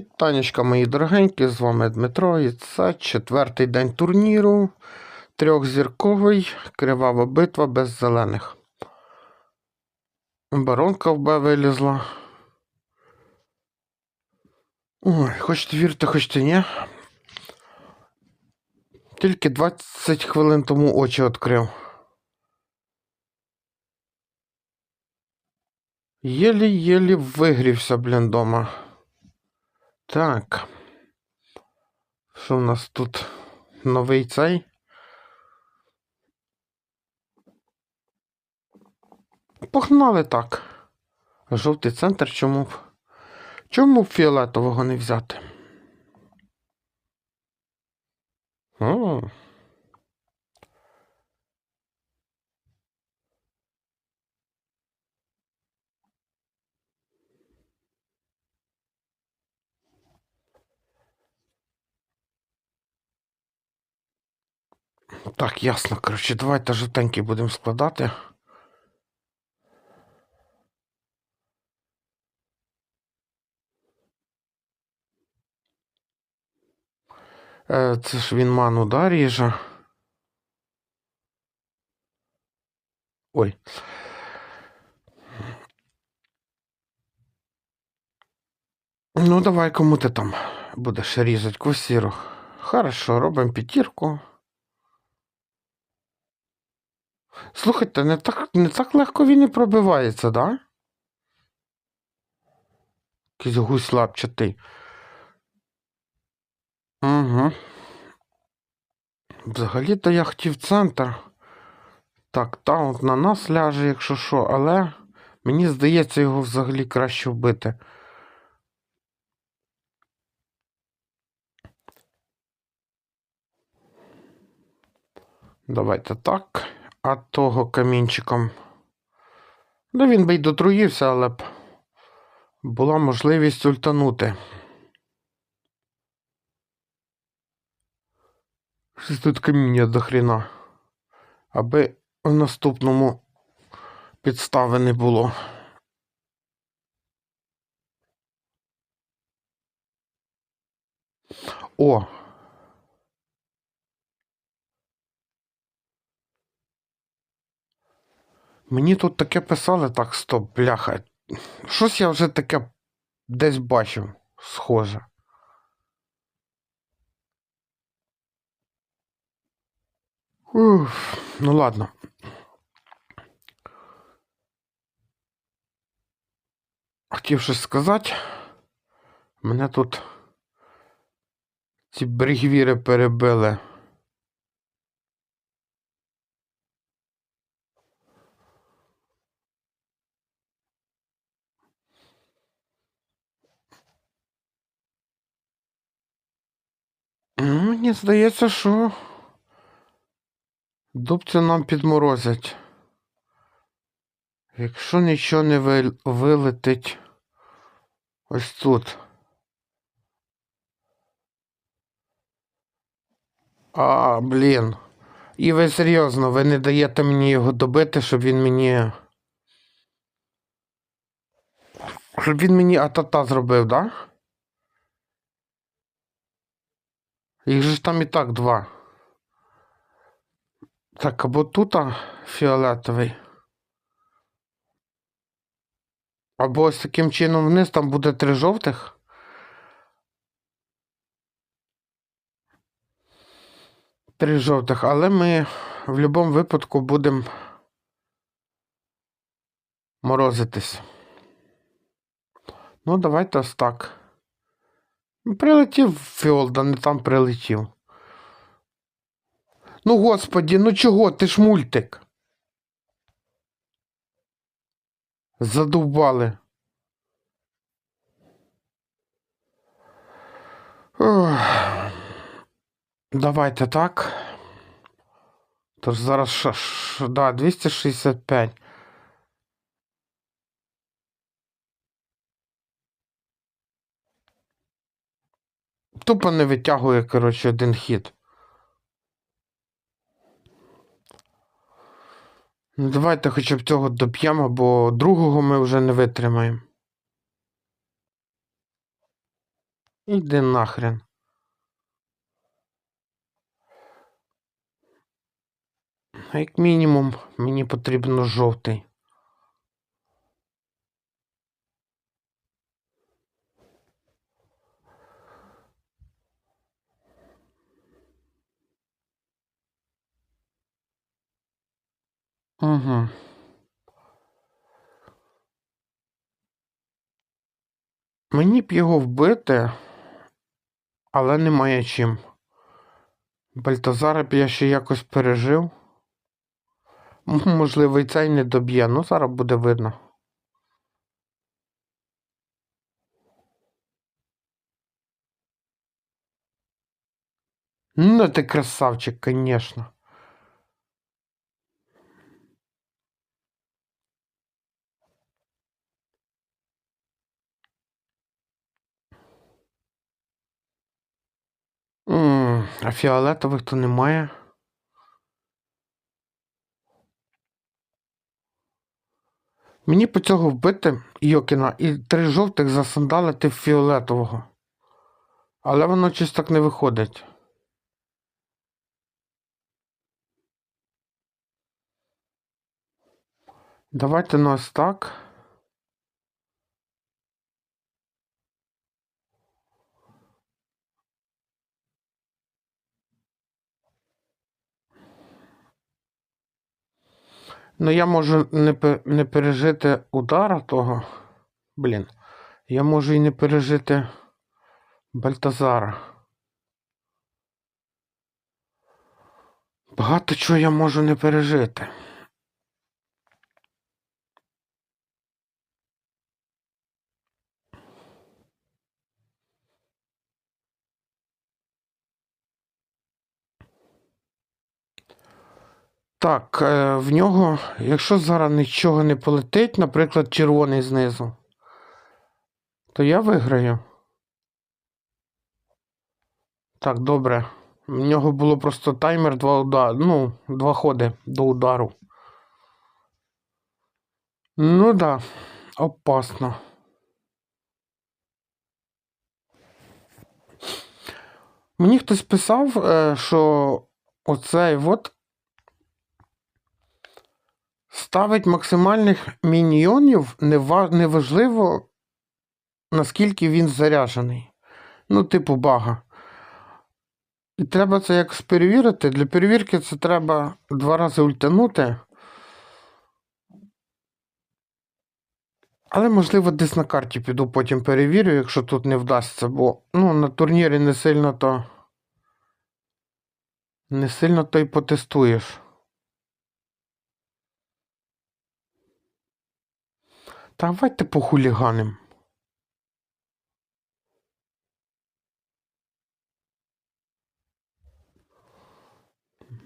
Вітанечка, мої дорогенькі, з вами Дмитро, і це четвертий день турніру. Трьохзірковий, кривава битва без зелених. Баронка в Б вилізла. Ой, хочете вірте, хочете ні. Тільки 20 хвилин тому очі відкрив. Єлі-єлі вигрівся, блін, дома. Так. Що в нас тут? Новий цей? Погнали так. Жовтий центр чому б? Чому б фіолетового не взяти? О. Так, ясно, коротше, давайте жовтенький будемо складати. Е, Це ж він ману, да, ріже? Ой. Ну, давай, кому ти там будеш різати квасіру. Хорошо, робимо п'ятірку. Слухайте, не так, не так легко він і пробивається, да? Якийсь гусь лапчатий. Угу. Взагалі-то я хотів центр. Так, таунт на нас ляже, якщо що, але мені здається, його взагалі краще вбити. Давайте так. А того камінчиком. Ну, він би й дотруївся, але б була можливість ультанути. Щось тут каміння до хріна. Аби в наступному підстави не було. О! Мені тут таке писали, так, стоп, бляха. Щось я вже таке десь бачив, схоже. Уф, ну ладно. Хотів щось сказати. Мене тут ці бригвіри перебили. Ну, Мені здається, що дубця нам підморозять. Якщо нічого не вил- вилетить ось тут. А, блін. І ви серйозно, ви не даєте мені його добити, щоб він мені. Щоб він мені атата зробив, да? Їх же там і так два. Так, або тут фіолетовий. Або ось таким чином вниз там буде три жовтих. Три жовтих, але ми в будь-якому випадку будемо морозитись. Ну, давайте ось так. Прилетів фіол, да не там прилетів. Ну, господі, ну чого? Ти ж мультик. Задовбали. Ох. Давайте так. Тож зараз ш, ш, да, 265. Тупо не витягує, коротше, один хід. Ну, давайте хоча б цього доп'ємо, бо другого ми вже не витримаємо. Іди нахрен. Як мінімум, мені потрібно жовтий. Угу. Мені б його вбити, але немає чим. Бальтазара б я ще якось пережив. Можливо, і цей не доб'є, ну зараз буде видно. Ну, ти красавчик, конечно. М, А фіолетових то немає. Мені по цього вбити Йокіна і три жовтих засандалити в фіолетового. Але воно щось так не виходить. Давайте на ось так. Ну, я можу не, не пережити удара того. Блін. Я можу і не пережити Бальтазара. Багато чого я можу не пережити. Так, е, в нього, якщо зараз нічого не полетить, наприклад, червоний знизу, то я виграю. Так, добре. В нього було просто таймер два удари. Ну, два ходи до удару. Ну да, опасно. Мені хтось писав, е, що оцей от ставить максимальних міньйонів, неважливо, наскільки він заряджений. Ну, типу бага. І треба це якось перевірити. Для перевірки це треба два рази ультанути. Але, можливо, десь на карті піду, потім перевірю, якщо тут не вдасться, бо ну, на турнірі не сильно то. Не сильно то й потестуєш. Давайте похуліганим.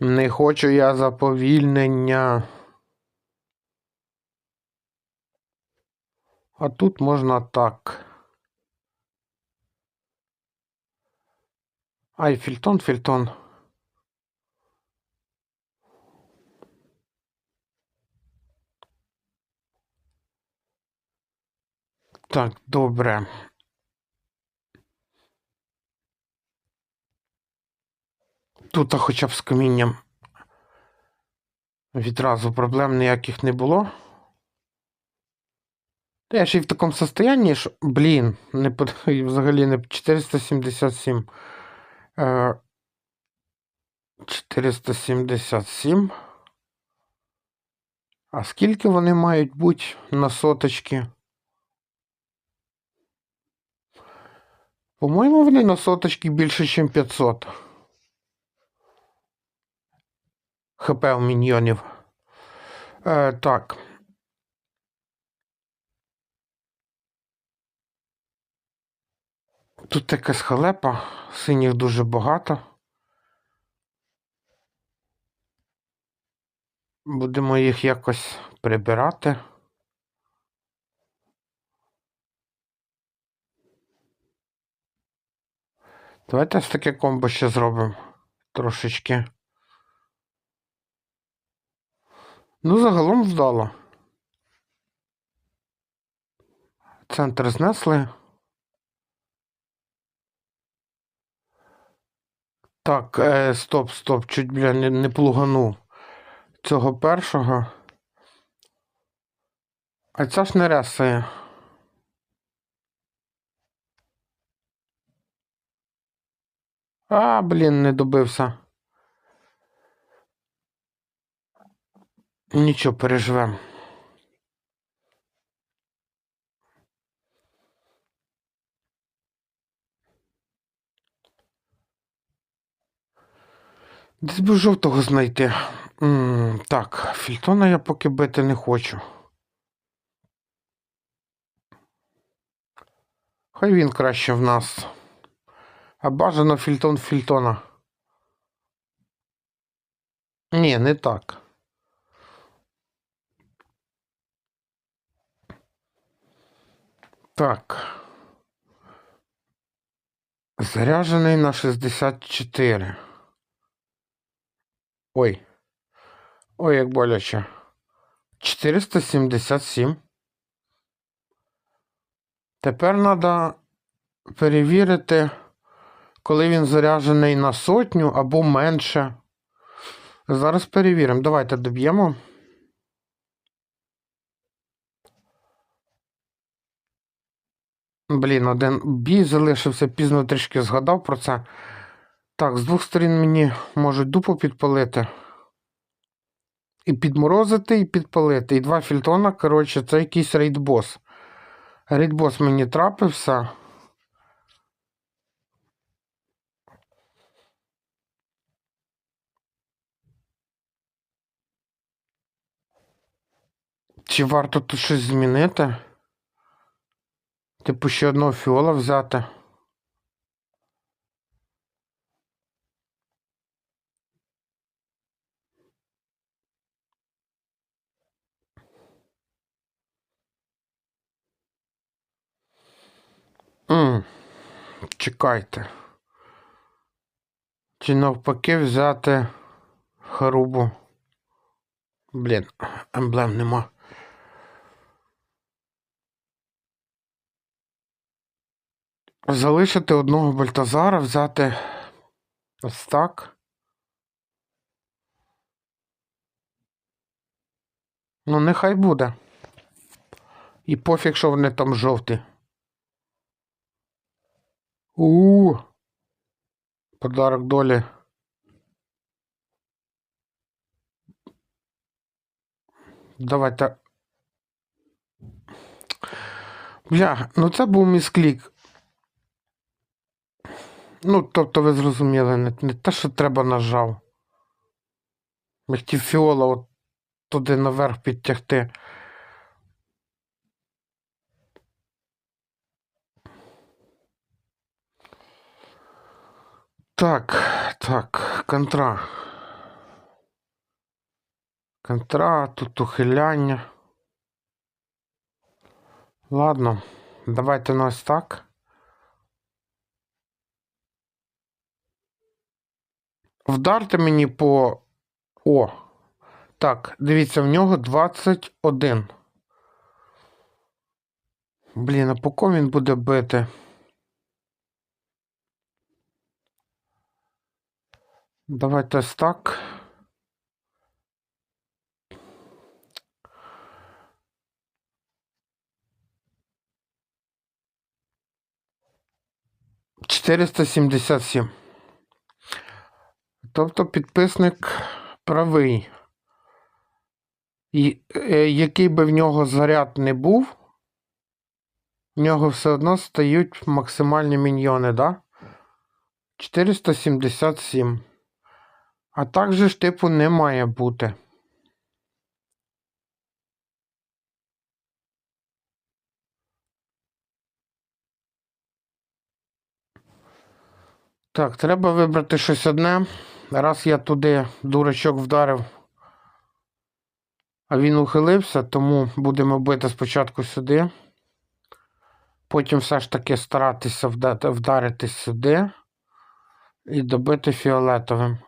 Не хочу я заповільнення. А тут можна так. Ай, фільтон, фільтон. Так, добре. Тут хоча б з камінням відразу проблем ніяких не було. Та я ще й в такому состоянні, що, блін, не под... взагалі не 477. Е... 477. А скільки вони мають бути на соточки? По-моєму, вони на соточки більше, ніж 500. ХП у міньйонів. Е, так. Тут якась халепа, синіх дуже багато. Будемо їх якось прибирати. Давайте ось таке комбо ще зробимо трошечки. Ну, загалом вдало. Центр знесли. Так, е, стоп, стоп, чуть, бля, не, не плуганув цього першого. А ця ж не ресає. А, блін, не добився. Нічого, переживем. Десь би жовтого знайти. М, так, фільтона я поки бити не хочу. Хай він краще в нас. А бажано фільтон фільтона. Ні, не так. Так. Заряджений на 64. Ой. Ой, як боляче. 477. Тепер треба перевірити, коли він заряджений на сотню або менше. Зараз перевіримо. Давайте доб'ємо. Блін, один бій залишився, пізно трішки згадав про це. Так, з двох сторін мені можуть дупу підпалити. І підморозити, і підпалити. І два фільтона, коротше, це якийсь рейдбос. Рейдбос мені трапився. Чи варто тут щось змінити? Типу ще одного фіола взяти. М, Чекайте. Чи навпаки взяти харубу? Блін, емблем нема. Залишити одного Бальтазара, взяти ось так. Ну, нехай буде. І пофіг, що вони там жовті. У. Подарок долі. Давайте. Бля, ну це був місклік. Ну, тобто ви зрозуміли, не, не те, що треба нажав. Я хотів фіола от туди наверх підтягти. Так, так, контра. Контра, тут ухиляння. Ладно, давайте на ось так. Вдарте мені по. О. Так, дивіться, в нього 21. Блін, а по кому він буде бити? Давайте ось так. Чотириста сімдесят сім. Тобто підписник правий. І, е, який би в нього заряд не був, в нього все одно стають максимальні міньйони, да? 477. А так же ж, типу, не має бути. Так, треба вибрати щось одне. Раз я туди дурачок вдарив, а він ухилився, тому будемо бити спочатку сюди. Потім все ж таки старатися вдарити сюди і добити фіолетовим.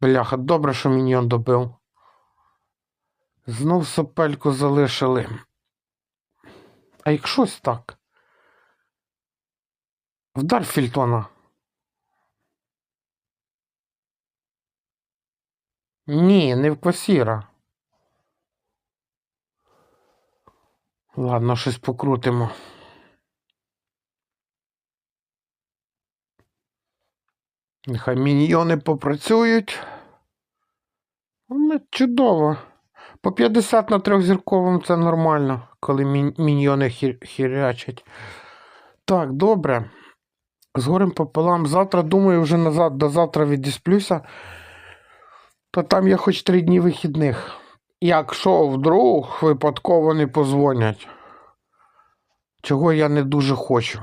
Бляха, добре, що міньйон добив. Знов сопельку залишили. А якщось так? Вдар фільтона. Ні, не в квасіра. Ладно, щось покрутимо. Нехай міньйони попрацюють. Ну, чудово. По 50 на трьохзірковому це нормально, коли мін- міньйони хі- хірячать. Так, добре. З горем пополам. Завтра, думаю, вже назад до завтра відісплюся. То там є хоч три дні вихідних. Якщо вдруг випадково не позвонять. Чого я не дуже хочу.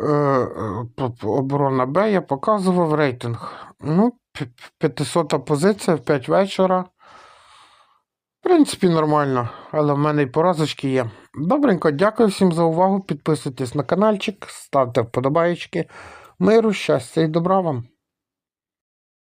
Е, е, Оборона Б я показував рейтинг. Ну, 500 позиція в 5 вечора. В принципі, нормально, але в мене і поразочки є. Добренько, дякую всім за увагу. Підписуйтесь на каналчик, ставте вподобаєчки. Миру, щастя і добра вам.